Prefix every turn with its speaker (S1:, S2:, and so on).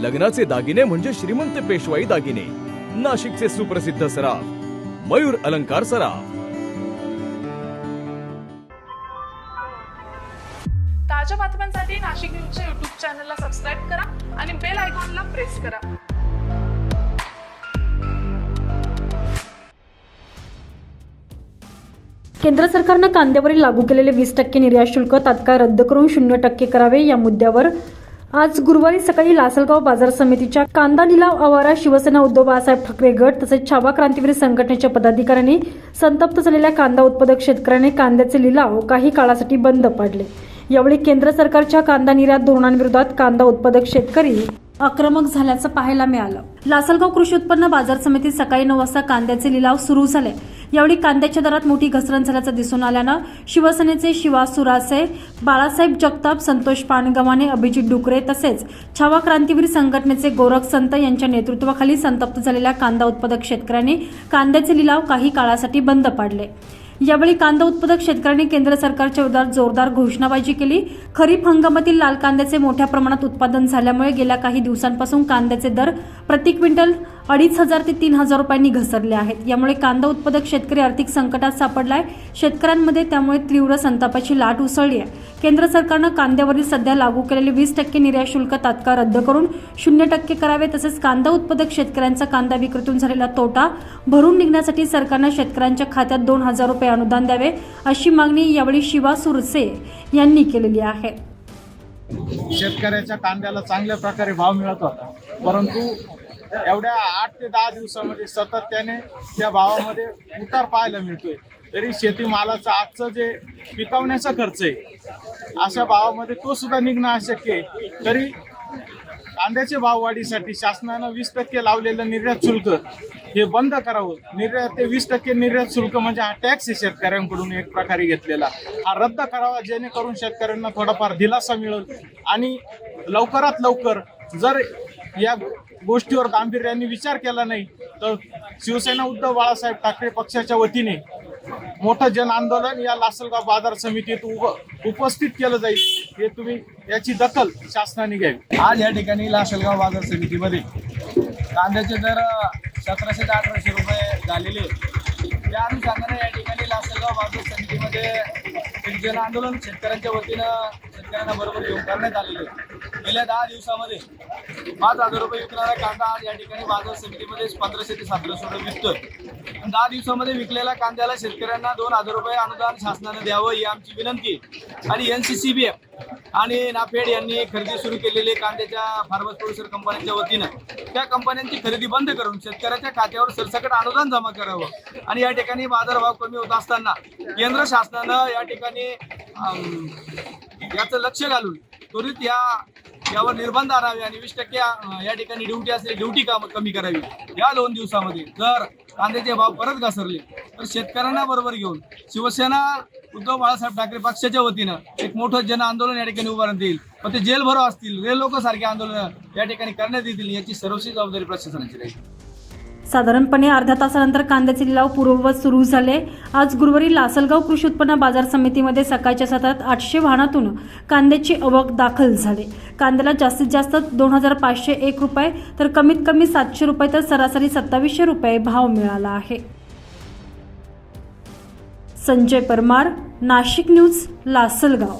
S1: लग्नाचे दागिने म्हणजे श्रीमंत पेशवाई दागिने. नाशिकचे सुप्रसिद्ध सराफ मयूर अलंकार सराफ.
S2: ताज्या बातम्यांसाठी नाशिक न्यूजच्या युट्यूब चॅनलला सबस्क्राईब करा आणि बेल आयकॉनला प्रेस करा.
S3: केंद्र सरकारनं कांद्यावरील लागू केलेले वीस टक्के निर्यात शुल्क तात्काळ रद्द करून शून्य टक्के करावे या मुद्द्यावर आज गुरुवारी सकाळी लासलगाव बाजार समितीच्या कांदा लिलाव आवारा शिवसेना उद्धव बाळासाहेब ठाकरे गट तसेच छावा क्रांतीवीर संघटनेच्या पदाधिकाऱ्यांनी संतप्त झालेल्या कांदा उत्पादक शेतकऱ्यांनी कांद्याचे लिलाव काही काळासाठी बंद पाडले. यावेळी केंद्र सरकारच्या कांदा निर्यात धोरणांविरोधात कांदा उत्पादक शेतकरी आक्रमक झाल्याचं पाहायला मिळालं. लासलगाव कृषी उत्पन्न बाजार समितीत सकाळी नऊ वाजता कांद्याचे लिलाव सुरू झाले. यावेळी कांद्याच्या दरात मोठी घसरण झाल्याचं दिसून आल्यानं शिवसेनेचे शिवा सुरासे बाळासाहेब जगताप संतोष पानगवाने अभिजित डुकरे तसेच छावा क्रांतीवीर संघटनेचे गोरख संत यांच्या नेतृत्वाखाली संतप्त झालेल्या कांदा उत्पादक शेतकऱ्यांनी कांद्याचे लिलाव काही काळासाठी बंद पाडले. यावेळी कांदा उत्पादक शेतकऱ्यांनी केंद्र सरकारच्या विरोधात जोरदार घोषणाबाजी केली. खरीप हंगामातील लाल कांद्याचे मोठ्या प्रमाणात उत्पादन झाल्यामुळे गेल्या काही दिवसांपासून कांद्याचे दर प्रति क्विंटल अडीच हजार ते तीन हजार रुपयांनी घसरले आहेत. यामुळे कांदा उत्पादक शेतकरी आर्थिक संकटात सापडलाय. शेतकऱ्यांमध्ये त्यामुळे तीव्र संतापाची लाट उसळली आहे. केंद्र सरकारनं कांद्यावरील सध्या लागू केलेले वीस टक्के निर्यात शुल्क तात्काळ रद्द करून शून्य टक्के करावे तसेच कांदा उत्पादक शेतकऱ्यांचा कांदा विक्रीतून झालेला तोटा भरून निघण्यासाठी सरकारनं शेतकऱ्यांच्या खात्यात दोन हजार रुपये अनुदान द्यावे अशी मागणी यावेळी शिवा सुरसे यांनी केलेली आहे.
S4: शेतकऱ्याच्या कांद्याला चांगल्या प्रकारे भाव मिळत होता. परंतु एवढ्या आठ ते दहा दिवसामध्ये सातत्याने त्या भावामध्ये उतार पाहायला मिळतोय. तरी शेतीमालाचा आजचं जे पिकवण्याचा खर्च आहे अशा भावामध्ये तो सुद्धा निघणं अशक्य आहे. तरी कांद्याचे भाव वाढीसाठी शासनानं वीस टक्के लावलेलं निर्यात शुल्क हे बंद करावं. निर्यात ते वीस टक्के निर्यात शुल्क म्हणजे हा टॅक्स आहे शेतकऱ्यांकडून एक प्रकारे घेतलेला. हा रद्द करावा जेणेकरून शेतकऱ्यांना थोडाफार दिलासा मिळेल. आणि लवकरात लवकर जर या गोष्टीवर गांभीर्याने विचार केला नाही तर शिवसेना उद्धव बाळासाहेब ठाकरे पक्षाच्या वतीने मोठं जन आंदोलन या लासलगाव बाजार समितीत उभ- उपस्थित केलं जाईल हे तुम्ही याची दखल शासनाने घ्यावी.
S5: आज या ठिकाणी लासलगाव बाजार समितीमध्ये कांद्याचे दर सतराशे ते अठराशे रुपये झालेले. त्या अनुषंगाने या ठिकाणी लासलगाव बाजार समितीमध्ये एक जन आंदोलन शेतकऱ्यांच्या वतीनं शेतकऱ्यांना बरोबर घेऊन करण्यात आलेले गेल्या दहा दिवसामध्ये पाच हजार रुपये विकणारा कांदा आज या ठिकाणी बाजार समितीमध्ये पंधराशे ते सतराशे रुपये विकतोय. दहा दिवसामध्ये विकलेल्या कांद्याला शेतकऱ्यांना दोन हजार रुपये अनुदान शासनाने द्यावं ही आमची विनंती आणि N C C B F आणि नाफेड यांनी खरेदी सुरू केलेली कांद्याच्या फार्मस प्रोड्युसर कंपन्यांच्या वतीनं त्या कंपन्यांची खरेदी बंद करून शेतकऱ्याच्या खात्यावर सरसकट अनुदान जमा करावं. आणि या ठिकाणी बाजारभाव कमी होत असताना केंद्र शासनानं या ठिकाणी याचं लक्ष घालून त्वरित या यावर निर्बंध आणावे आणि वीस टक्के या ठिकाणी ड्युटी असलेली ड्युटी काम कमी करावी. या दोन दिवसामध्ये जर कांद्याचे भाव परत घसरले तर शेतकऱ्यांना बरोबर घेऊन शिवसेना उद्धव बाळासाहेब ठाकरे पक्षाच्या वतीनं एक मोठं जन आंदोलन या ठिकाणी उभारण्यात येईल. पण ते जेल भरो असतील रेल लोक सारखे आंदोलन या ठिकाणी करण्यात येतील याची सर्वस्वी जबाबदारी प्रशासनाची राहील.
S3: साधारणपणे अर्ध्या तासानंतर कांद्याचे लिलाव पूर्ववत सुरू झाले. आज गुरुवारी लासलगाव कृषी उत्पन्न बाजार समितीमध्ये सकाळच्या सत्रात आठशे वाहनातून कांद्याची आवक दाखल झाली. कांद्याला जास्तीत जास्त दोन हजार पाचशे एक रुपये तर कमीत कमी सातशे रुपये तर सरासरी सत्तावीसशे रुपये भाव मिळाला आहे. संजय परमार नाशिक न्यूज लासलगाव.